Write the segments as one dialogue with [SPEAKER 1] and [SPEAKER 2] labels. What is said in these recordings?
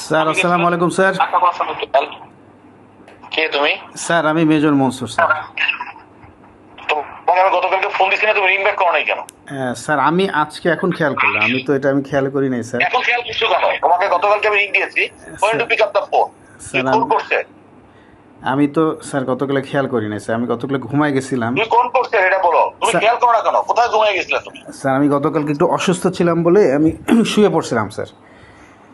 [SPEAKER 1] Sir আসসালামু আলাইকুম sir
[SPEAKER 2] কে তুমি
[SPEAKER 1] স্যার আমি মেজর মনসুর স্যার
[SPEAKER 2] আমি গতকালকে ফোন দিছি না তুমি রিং ব্যাক করো নাই কেন
[SPEAKER 1] হ্যাঁ, স্যার আমি আজকে এখন খেয়াল করলাম আমি তো এটা আমি খেয়াল করি নাই স্যার
[SPEAKER 2] এখন খেয়াল কেন তোমাকে গতকালকে আমি রিং দিয়েছি when to pick up the phone
[SPEAKER 1] sir,
[SPEAKER 2] phone
[SPEAKER 1] আমি-
[SPEAKER 2] করছে
[SPEAKER 1] আমি তো স্যার গতকালে খেয়াল করি নাই স্যার আমি গতকালে ঘুমাই গেছিলাম
[SPEAKER 2] তুমি কোন করছে এটা বলো তুমি খেয়াল করো না কেন কোথায় ঘুমিয়ে গেছিলে তুমি
[SPEAKER 1] স্যার আমি গতকালকে একটু অসুস্থ ছিলাম বলে আমি শুয়ে পড়ছিলাম স্যার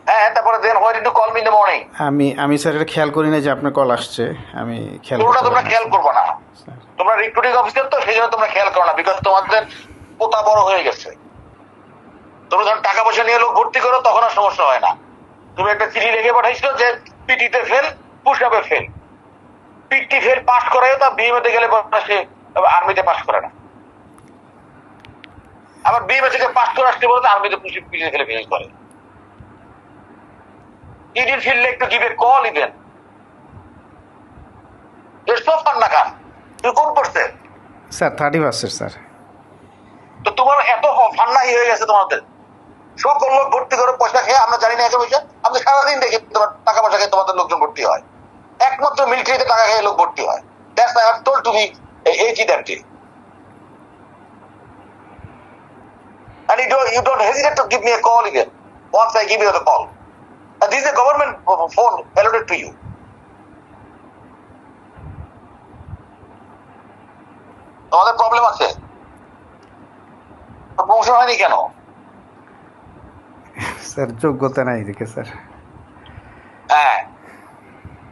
[SPEAKER 2] হ্যাঁ তারপরে then why call me in the morning
[SPEAKER 1] আমি আমি স্যার এটা খেয়াল করি নাই যে আপনার কল আসছে আমি খেয়াল
[SPEAKER 2] পুরোটা তোমরা খেয়াল। করবে না। তোমরা রিক্রুটিং অফিসার তো সেই জন্য তোমরা খেয়াল করো না বিকজ তোমাদের পোতা বড় হয়ে গেছে তোমরা যখন টাকা পয়সা নিয়ে লোক ভর্তি করো তখন আর সমস্যা হয় না তুমি একটা চিঠি লিখে পাঠাইছো যে পিটিতে ফেল পুশ আপে ফেল পিটি ফেল পাস করায় তা বিএমএতে গেলে সে আর্মিতে পাস করে না আবার বিএমএ থেকে পাস করে আসতে বলে তো আর্মিতে পুষি পিটিতে ফেলে ফেল করে You didn't feel like to give a call even. You're so fun না কান কোন করছে?
[SPEAKER 1] Sir thirty percent sir.
[SPEAKER 2] তো তোমার এত ফান্নাই হয়ে গেছে তোমাদের। সকল লোক ভর্তি করে পয়সা খেয়ে আমরা জানি না একে পয়সা। আমরা সারাদিন দেখি তোমার টাকা পয়সা খেয়ে তোমাদের লোকজন ভর্তি হয়। একমাত্র মিলিটারিতে টাকা খেয়ে লোক ভর্তি হয়। That's I have told to me each that day And you don't, you don't hesitate to give me a call again. Once I give you the call. And this is a government phone allotted to you. তোমাদের problem আছে। Promotion হয়নি কেন?
[SPEAKER 1] Sir যোগ্যতা নাই দেখে sir.
[SPEAKER 2] হ্যাঁ।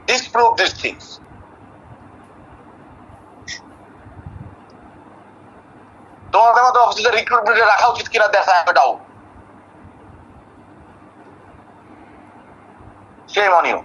[SPEAKER 2] This things তোমাদের মতো অফিসে রিক্রুটমেন্টে রাখা উচিত কিনা দেখা ডাউট সেই মনিও